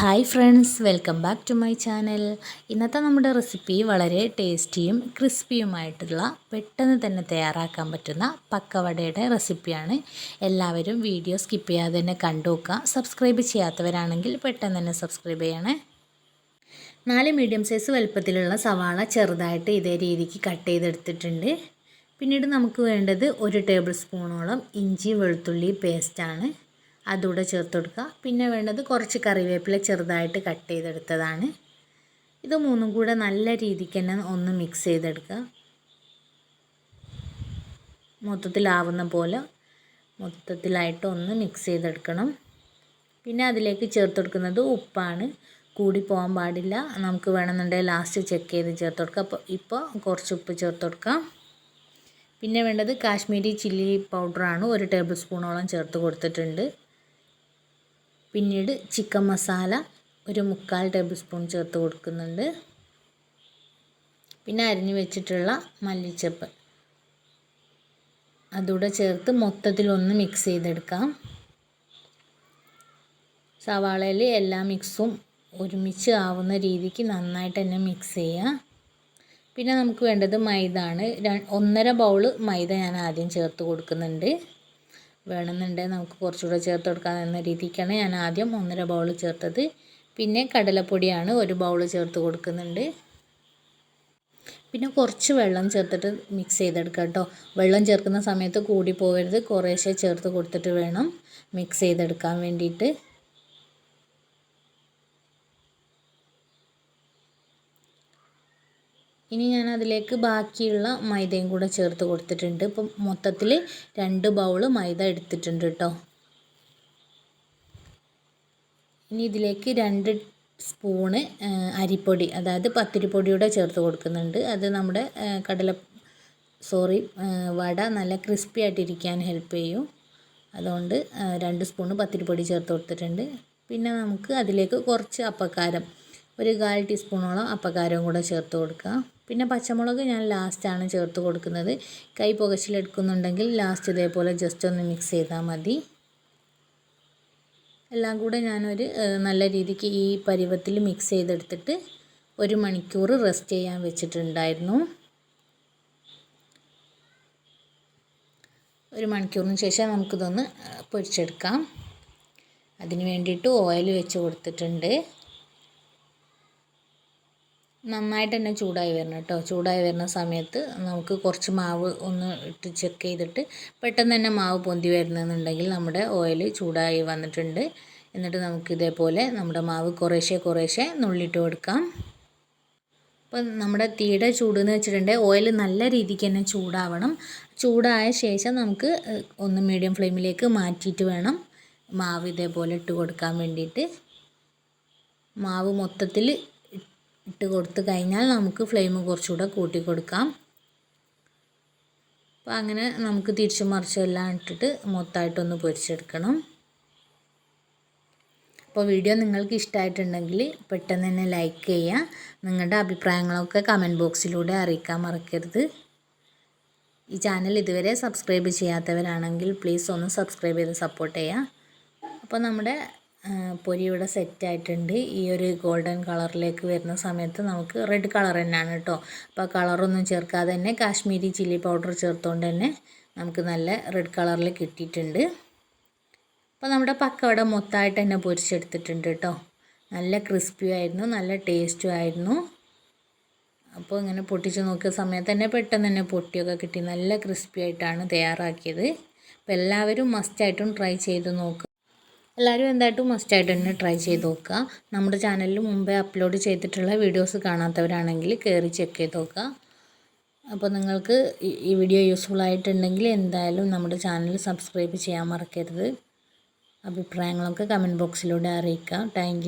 Hi friends welcome back to my channel. ഇന്നത്തെ നമ്മുടെ recipe വളരെ ടേസ്റ്റിയും ക്രിസ്പിയുമായിട്ടുള്ള പെട്ടെന്ന് തന്നെ തയ്യാറാക്കാൻ പറ്റുന്ന പക്കവടയുടെ റെസിപ്പിയാണ്. എല്ലാവരും വീഡിയോ സ്കിപ്പ് ചെയ്യാതെ തന്നെ കണ്ടു നോക്കുക. സബ്സ്ക്രൈബ് ചെയ്യാത്തവരാണെങ്കിൽ പെട്ടെന്ന് തന്നെ സബ്സ്ക്രൈബ് ചെയ്യണേ. നാല് മീഡിയം സൈസ് വലുപ്പത്തിലുള്ള സവാള ചെറുതായിട്ട് ഇതേ രീതിക്ക് കട്ട് ചെയ്തെടുത്തിട്ടുണ്ട്. പിന്നീട് നമുക്ക് വേണ്ടത് ഒരു ടേബിൾ സ്പൂണോളം ഇഞ്ചി വെളുത്തുള്ളി പേസ്റ്റാണ്. അതുകൂടെ ചേർത്ത് കൊടുക്കുക. പിന്നെ വേണ്ടത് കുറച്ച് കറിവേപ്പില ചെറുതായിട്ട് കട്ട് ചെയ്തെടുത്തതാണ്. ഇത് മൂന്നും കൂടെ നല്ല രീതിക്ക് തന്നെ ഒന്ന് മിക്സ് ചെയ്തെടുക്കുക. മൊത്തത്തിലാവുന്ന പോലെ മൊത്തത്തിലായിട്ട് ഒന്ന് മിക്സ് ചെയ്തെടുക്കണം. പിന്നെ അതിലേക്ക് ചേർത്ത് കൊടുക്കുന്നത് ഉപ്പാണ്. കൂടി പോകാൻ പാടില്ല. നമുക്ക് വേണമെന്നുണ്ടെങ്കിൽ ലാസ്റ്റ് ചെക്ക് ചെയ്ത് ചേർത്ത് കൊടുക്കുക അപ്പോൾ ഇപ്പോൾ കുറച്ച് ഉപ്പ് ചേർത്ത് കൊടുക്കാം. പിന്നെ വേണ്ടത് കാശ്മീരി ചില്ലി പൗഡറാണ്. ഒരു ടേബിൾ സ്പൂണോളം ചേർത്ത് കൊടുത്തിട്ടുണ്ട്. പിന്നീട് ചിക്കൻ മസാല ഒരു മുക്കാൽ ടേബിൾ സ്പൂൺ ചേർത്ത് കൊടുക്കുന്നുണ്ട്. പിന്നെ അരിഞ്ഞു വെച്ചിട്ടുള്ള മല്ലിച്ചപ്പ്. അതുകൂടെ ചേർത്ത് മൊത്തത്തിലൊന്ന് മിക്സ് ചെയ്തെടുക്കാം. സവാളയിൽ എല്ലാ മിക്സും ഒരുമിച്ച് ആവുന്ന രീതിക്ക് നന്നായിട്ട് തന്നെ മിക്സ് ചെയ്യുക പിന്നെ നമുക്ക് വേണ്ടത് മൈദ ആണ് ഒന്നര ബൗൾ മൈദ ഞാൻ ആദ്യം ചേർത്ത് കൊടുക്കുന്നുണ്ട്. വേണമെന്നുണ്ടെങ്കിൽ നമുക്ക് കുറച്ചുകൂടെ ചേർത്ത് കൊടുക്കാം എന്ന രീതിക്കാണ് ഞാൻ ആദ്യം ഒന്നര ബൗൾ ചേർത്തത്. പിന്നെ കടലപ്പൊടിയാണ് ഒരു ബൗൾ ചേർത്ത് കൊടുക്കുന്നുണ്ട്. പിന്നെ കുറച്ച് വെള്ളം ചേർത്തിട്ട് മിക്സ് ചെയ്തെടുക്കാം കേട്ടോ. വെള്ളം ചേർക്കുന്ന സമയത്ത് കൂടി പോകരുത് കുറേശ്ശെ ചേർത്ത് കൊടുത്തിട്ട് വേണം മിക്സ് ചെയ്തെടുക്കാൻ വേണ്ടിയിട്ട്. ഇനി ഞാൻ അതിലേക്ക് ബാക്കിയുള്ള മൈദയും കൂടെ ചേർത്ത് കൊടുത്തിട്ടുണ്ട്. ഇപ്പം മൊത്തത്തിൽ രണ്ട് ബൗൾ മൈദ എടുത്തിട്ടുണ്ട് കേട്ടോ ഇനി ഇതിലേക്ക് രണ്ട് സ്പൂണ് അരിപ്പൊടി അതായത് പത്തിരിപ്പൊടിയുടെ ചേർത്ത് കൊടുക്കുന്നുണ്ട്. അത് നമ്മുടെ കടല സോറി വട നല്ല ക്രിസ്പി ആയിട്ടിരിക്കാൻ ഹെൽപ്പ് ചെയ്യും. അതുകൊണ്ട് രണ്ട് സ്പൂണ് പത്തിരിപ്പൊടി ചേർത്ത് കൊടുത്തിട്ടുണ്ട്. പിന്നെ നമുക്ക് അതിലേക്ക് കുറച്ച് അപ്പക്കാരം ഒരു കാൽ ടീസ്പൂണോളം അപ്പക്കാരവും കൂടെ ചേർത്ത് കൊടുക്കുക. പിന്നെ പച്ചമുളക് ഞാൻ ലാസ്റ്റാണ് ചേർത്ത് കൊടുക്കുന്നത്. കൈ പുകച്ചിലെടുക്കുന്നുണ്ടെങ്കിൽ ലാസ്റ്റ് ഇതേപോലെ ജസ്റ്റ് ഒന്ന് മിക്സ് ചെയ്താൽ മതി. എല്ലാം കൂടെ ഞാനൊരു നല്ല രീതിക്ക് ഈ പരുവത്തിൽ മിക്സ് ചെയ്തെടുത്തിട്ട് ഒരു മണിക്കൂർ റെസ്റ്റ് ചെയ്യാൻ വെച്ചിട്ടുണ്ടായിരുന്നു. ഒരു മണിക്കൂറിന് ശേഷം നമുക്കിതൊന്ന് പൊരിച്ചെടുക്കാം. അതിന് വേണ്ടിയിട്ട് ഓയിൽ വെച്ച് കൊടുത്തിട്ടുണ്ട്. നന്നായിട്ട് തന്നെ ചൂടായി വരണം കേട്ടോ. ചൂടായി വരുന്ന സമയത്ത് നമുക്ക് കുറച്ച് മാവ് ഒന്ന് ഇട്ട് ചെക്ക് ചെയ്തിട്ട് പെട്ടെന്ന് തന്നെ മാവ് പൊന്തി വരുന്നെന്നുണ്ടെങ്കിൽ നമ്മുടെ ഓയിൽ ചൂടായി വന്നിട്ടുണ്ട്. എന്നിട്ട് നമുക്ക് ഇതേപോലെ നമ്മുടെ മാവ് കുറേശ്ശെ കുറേശ്ശെ നുള്ളിട്ട് കൊടുക്കാം. അപ്പം നമ്മുടെ തീയുടെ ചൂട് എന്ന് വെച്ചിട്ടുണ്ടെങ്കിൽ ഓയിൽ നല്ല രീതിക്ക് തന്നെ ചൂടാവണം. ചൂടായ ശേഷം നമുക്ക് ഒന്ന് മീഡിയം ഫ്ലെയിമിലേക്ക് മാറ്റിയിട്ട് വേണം മാവ് ഇതേപോലെ ഇട്ട് കൊടുക്കാൻ വേണ്ടിയിട്ട്. മാവ് മൊത്തത്തിൽ ഇട്ട് കൊടുത്തു കഴിഞ്ഞാൽ നമുക്ക് ഫ്ലെയിം കുറച്ചുകൂടെ കൂട്ടി കൊടുക്കാം. അപ്പോൾ അങ്ങനെ നമുക്ക് തിരിച്ചു എല്ലാം ഇട്ടിട്ട് മൊത്തമായിട്ടൊന്ന് പൊരിച്ചെടുക്കണം. അപ്പോൾ വീഡിയോ നിങ്ങൾക്ക് ഇഷ്ടമായിട്ടുണ്ടെങ്കിൽ പെട്ടെന്ന് തന്നെ ലൈക്ക് ചെയ്യുക. നിങ്ങളുടെ അഭിപ്രായങ്ങളൊക്കെ കമന്റ് ബോക്സിലൂടെ അറിയിക്കാൻ മറക്കരുത്. ഈ ചാനൽ ഇതുവരെ സബ്സ്ക്രൈബ് ചെയ്യാത്തവരാണെങ്കിൽ പ്ലീസ് ഒന്ന് സബ്സ്ക്രൈബ് ചെയ്ത് സപ്പോർട്ട് ചെയ്യുക. അപ്പോൾ നമ്മുടെ പൊരി ഇവിടെ സെറ്റായിട്ടുണ്ട് ഈ ഒരു ഗോൾഡൻ കളറിലേക്ക് വരുന്ന സമയത്ത് നമുക്ക് റെഡ് കളർ തന്നെയാണ് കേട്ടോ അപ്പോൾ കളറൊന്നും ചേർക്കാതെ തന്നെ കാശ്മീരി ചില്ലി പൗഡർ ചേർത്തുകൊണ്ട് തന്നെ നമുക്ക് നല്ല റെഡ് കളറിൽ കിട്ടിയിട്ടുണ്ട്. അപ്പോൾ നമ്മുടെ പക്കവട മൊത്തമായിട്ട് തന്നെ പൊരിച്ചെടുത്തിട്ടുണ്ട് കേട്ടോ നല്ല ക്രിസ്പി ആയിരുന്നു നല്ല ടേസ്റ്റും ആയിരുന്നു. അപ്പോൾ ഇങ്ങനെ പൊട്ടിച്ച് നോക്കിയ സമയത്ത് തന്നെ പെട്ടെന്ന് തന്നെ പൊട്ടിയൊക്കെ കിട്ടി. നല്ല ക്രിസ്പി ആയിട്ടാണ് തയ്യാറാക്കിയത്. അപ്പോൾ എല്ലാവരും മസ്റ്റായിട്ടും ട്രൈ ചെയ്ത് നോക്കുക എല്ലാവരും എന്തായിട്ടും മസ്റ്റായിട്ട് തന്നെ ട്രൈ ചെയ്ത് നോക്കുക. നമ്മുടെ ചാനലിൽ മുമ്പേ അപ്ലോഡ് ചെയ്തിട്ടുള്ള വീഡിയോസ് കാണാത്തവരാണെങ്കിൽ കയറി ചെക്ക് ചെയ്ത് നോക്കുക. അപ്പോൾ നിങ്ങൾക്ക് ഈ വീഡിയോ യൂസ്ഫുൾ ആയിട്ടുണ്ടെങ്കിൽ എന്തായാലും നമ്മുടെ ചാനൽ സബ്സ്ക്രൈബ് ചെയ്യാൻ മറക്കരുത്. അഭിപ്രായങ്ങളൊക്കെ കമന്റ് ബോക്സിലൂടെ അറിയിക്കുക. താങ്ക്